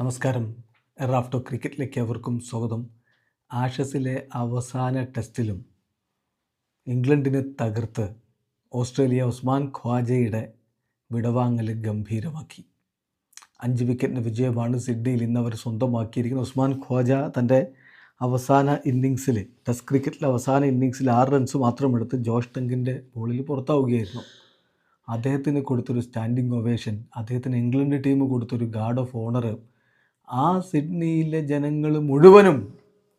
നമസ്കാരം. റാഫ്റ്റോ ക്രിക്കറ്റിലേക്ക് അവർക്കും സ്വാഗതം. ആഷസിലെ അവസാന ടെസ്റ്റിലും ഇംഗ്ലണ്ടിനെ തകർത്ത് ഓസ്ട്രേലിയ ഉസ്മാൻ ഖ്വാജയുടെ വിടവാങ്ങൽ ഗംഭീരമാക്കി. അഞ്ച് വിക്കറ്റിന്റെ വിജയമാണ് സിഡ്നിയിൽ ഇന്ന് അവർ സ്വന്തമാക്കിയിരിക്കുന്നത്. ഉസ്മാൻ ഖ്വാജ തന്റെ അവസാന ഇന്നിങ്സിൽ ടെസ്റ്റ് ക്രിക്കറ്റിലെ അവസാന ഇന്നിങ്സിൽ ആറ് റൺസ് മാത്രം എടുത്ത് ജോഷ് ടങ്കിന്റെ ബോളിൽ പുറത്താവുകയായിരുന്നു. അദ്ദേഹത്തിന് കൊടുത്തൊരു സ്റ്റാൻഡിങ് ഒവേഷൻ അദ്ദേഹത്തിന് ഇംഗ്ലണ്ട് ടീം കൊടുത്തൊരു ഗാർഡ് ഓഫ് ഓണർ ആ സിഡ്നിയിലെ ജനങ്ങൾ മുഴുവനും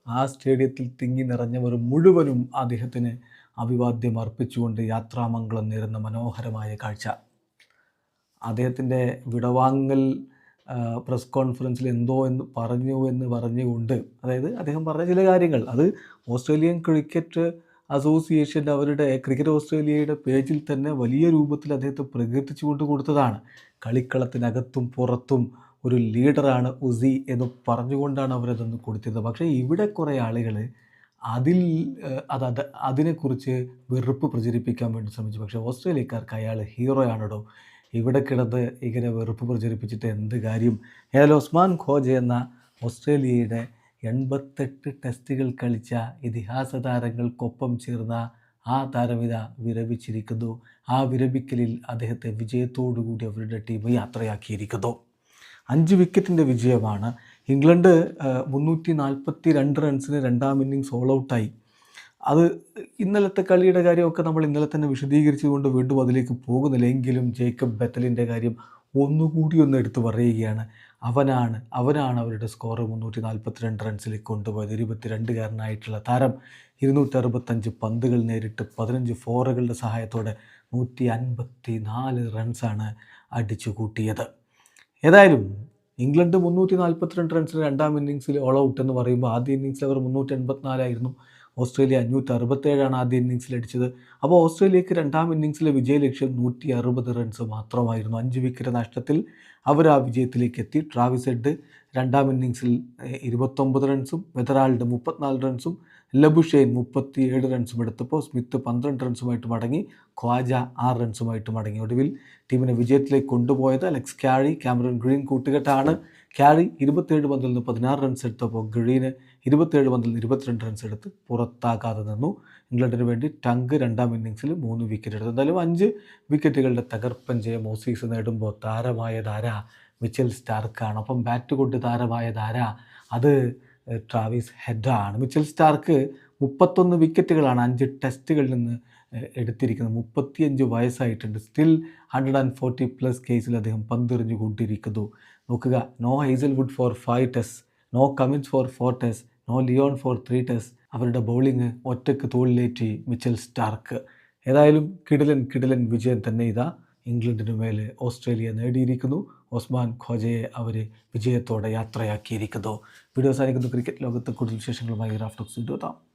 ആ സ്റ്റേഡിയത്തിൽ തിങ്ങി നിറഞ്ഞവർ മുഴുവനും അദ്ദേഹത്തിന് അഭിവാദ്യം അർപ്പിച്ചുകൊണ്ട് യാത്രാമംഗളം നേരുന്ന മനോഹരമായ കാഴ്ച. അദ്ദേഹത്തിന്റെ വിടവാങ്ങൽ പ്രസ് കോൺഫറൻസിൽ എന്തോ എന്ന് പറഞ്ഞു എന്ന് പറഞ്ഞുകൊണ്ട് അതായത് അദ്ദേഹം പറഞ്ഞ ചില കാര്യങ്ങൾ. അത് ഓസ്ട്രേലിയൻ ക്രിക്കറ്റ് അസോസിയേഷൻ അവരുടെ ക്രിക്കറ്റ് ഓസ്ട്രേലിയയുടെ പേജിൽ തന്നെ വലിയ രൂപത്തിൽ അദ്ദേഹത്തെ പ്രകീർത്തിച്ചുകൊണ്ട് കൊടുത്തതാണ്. കളിക്കളത്തിനകത്തും പുറത്തും ഒരു ലീഡറാണ് ഉസി എന്ന് പറഞ്ഞുകൊണ്ടാണ് അവരതൊന്ന് കൊടുത്തിരുന്നത്. പക്ഷേ ഇവിടെ കുറേ ആളുകൾ അതിൽ അത് അതിനെക്കുറിച്ച് വെറുപ്പ് പ്രചരിപ്പിക്കാൻ വേണ്ടി ശ്രമിച്ചു. പക്ഷേ ഓസ്ട്രേലിയക്കാർക്ക് അയാൾ ഹീറോയാണോ ഇവിടെ കിടന്ന് ഇങ്ങനെ വെറുപ്പ് പ്രചരിപ്പിച്ചിട്ട് എന്ത് കാര്യം? ഏതായാലും ഉസ്മാൻ ഖോജ എന്ന ഓസ്ട്രേലിയയുടെ എൺപത്തെട്ട് ടെസ്റ്റുകൾ കളിച്ച ഇതിഹാസ താരങ്ങൾക്കൊപ്പം ചേർന്ന ആ താരമിത വിരമിച്ചിരിക്കുന്നു. ആ വിരമിക്കലിൽ അദ്ദേഹത്തെ വിജയത്തോടുകൂടി അവരുടെ ടീം യാത്രയാക്കിയിരിക്കുന്നു. അഞ്ച് വിക്കറ്റിന്റെ വിജയമാണ്. ഇംഗ്ലണ്ട് മുന്നൂറ്റി നാൽപ്പത്തി രണ്ട് റൺസിന് രണ്ടാം ഇന്നിങ്സ് ഓൾ ഔട്ടായി അത് ഇന്നലത്തെ കളിയുടെ കാര്യമൊക്കെ നമ്മൾ ഇന്നലെ തന്നെ വിശദീകരിച്ചുകൊണ്ട് വീണ്ടും അതിലേക്ക് പോകുന്നില്ല. എങ്കിലും ജേക്കബ് ബെത്തലിന്റെ കാര്യം ഒന്നുകൂടി ഒന്ന് എടുത്തു പറയുകയാണ്. അവനാണ് അവനാണ് അവരുടെ സ്കോർ മുന്നൂറ്റി നാൽപ്പത്തിരണ്ട് റൺസിലേക്ക് കൊണ്ടുപോയത്. ഇരുപത്തിരണ്ടുകാരനായിട്ടുള്ള താരം ഇരുന്നൂറ്റി അറുപത്തഞ്ച് പന്തുകൾ നേരിട്ട് പതിനഞ്ച് ഫോറുകളുടെ സഹായത്തോടെ നൂറ്റി അൻപത്തി നാല് റൺസാണ് അടിച്ചു കൂട്ടിയത് ഏതായാലും ഇംഗ്ലണ്ട് മുന്നൂറ്റി നാൽപ്പത്തിരണ്ട് റൺസിന് രണ്ടാം ഇന്നിങ്സിൽ ഓൾ ഔട്ട് എന്ന് പറയുമ്പോൾ ആദ്യ ഇന്നിങ്സിൽ അവർ മുന്നൂറ്റി എൺപത്തിനാലായിരുന്നു ഓസ്ട്രേലിയ അഞ്ഞൂറ്റി അറുപത്തേഴാണ് ആദ്യ ഇന്നിങ്സിൽ അടിച്ചത്. അപ്പോൾ ഓസ്ട്രേലിയക്ക് രണ്ടാം ഇന്നിങ്സിലെ വിജയലക്ഷ്യം നൂറ്റി അറുപത് റൺസ് മാത്രമായിരുന്നു. അഞ്ച് വിക്കറ്റ് നഷ്ടത്തിൽ അവർ ആ വിജയത്തിലേക്ക് എത്തി. ട്രാവിസ് ഹെഡ് രണ്ടാം ഇന്നിങ്സിൽ ഇരുപത്തൊമ്പത് റൺസും വെതറാൾഡ് മുപ്പത്തിനാല് റൺസും ലബുഷെയ്ൻ മുപ്പത്തിയേഴ് റൺസും എടുത്തപ്പോൾ സ്മിത്ത് പന്ത്രണ്ട് റൺസുമായിട്ട് മടങ്ങി ഖ്വാജ ആറ് റൺസുമായിട്ട് മടങ്ങി. ഒടുവിൽ ടീമിനെ വിജയത്തിലേക്ക് കൊണ്ടുപോയത് അലക്സ് ക്യാരി ക്യാമറൺ ഗ്രീൻ കൂട്ടുകെട്ടാണ്. ക്യാരി ഇരുപത്തേഴ് പന്തിൽ നിന്ന് പതിനാറ് റൺസ് എടുത്തപ്പോൾ ഗ്രീന് ഇരുപത്തേഴ് പന്തിൽ നിന്ന് ഇരുപത്തിരണ്ട് റൺസ് എടുത്ത് പുറത്താകാതെ നിന്നു. ഇംഗ്ലണ്ടിന് വേണ്ടി ടങ്ക് രണ്ടാം ഇന്നിങ്സിൽ മൂന്ന് വിക്കറ്റ് എടുത്തു. എന്തായാലും അഞ്ച് വിക്കറ്റുകളുടെ തകർപ്പൻ ജയം ഓസീസ് നേടുമ്പോൾ താരമായ ധാര മിച്ചൽ സ്റ്റാർക്കാണ്. അപ്പം ബാറ്റ് കൊണ്ട് താരമായ ധാര അത് ട്രാവിസ് ഹെഡാണ് മിച്ചൽ സ്റ്റാർക്ക് മുപ്പത്തൊന്ന് വിക്കറ്റുകളാണ് അഞ്ച് ടെസ്റ്റുകളിൽ നിന്ന് എടുത്തിരിക്കുന്നത് എടുത്തിരിക്കുന്നത്. മുപ്പത്തിയഞ്ച് വയസ്സായിട്ടുണ്ട്. Still hundred and forty plus കേസിൽ അദ്ദേഹം പന്തെറിഞ്ഞു കൊണ്ടിരിക്കുന്നു നോക്കുക. No Hazlewood four five test no Cummins four four test no Lyon four three test. അവരുടെ ബൗളിംഗ് ഒറ്റയ്ക്ക് തോളിലേറ്റി മിച്ചൽ സ്റ്റാർക്ക്. ഏതായാലും കിടിലൻ കിടിലൻ വിജയം തന്നെ ഇതാ. ഇംഗ്ലണ്ടിനു മേലെ ഓസ്ട്രേലിയ നേടിയിരിക്കുന്നു. ഒസ്മാൻ ഖോജയെ അവർ വിജയത്തോടെ യാത്രയാക്കിയിരിക്കുന്നു. വീഡിയോ സാധിക്കുന്നു ക്രിക്കറ്റ് ലോകത്ത് കൂടുതൽ വിശേഷങ്ങളുമായി റാഫ്റ്റോക്സ് എത്താം.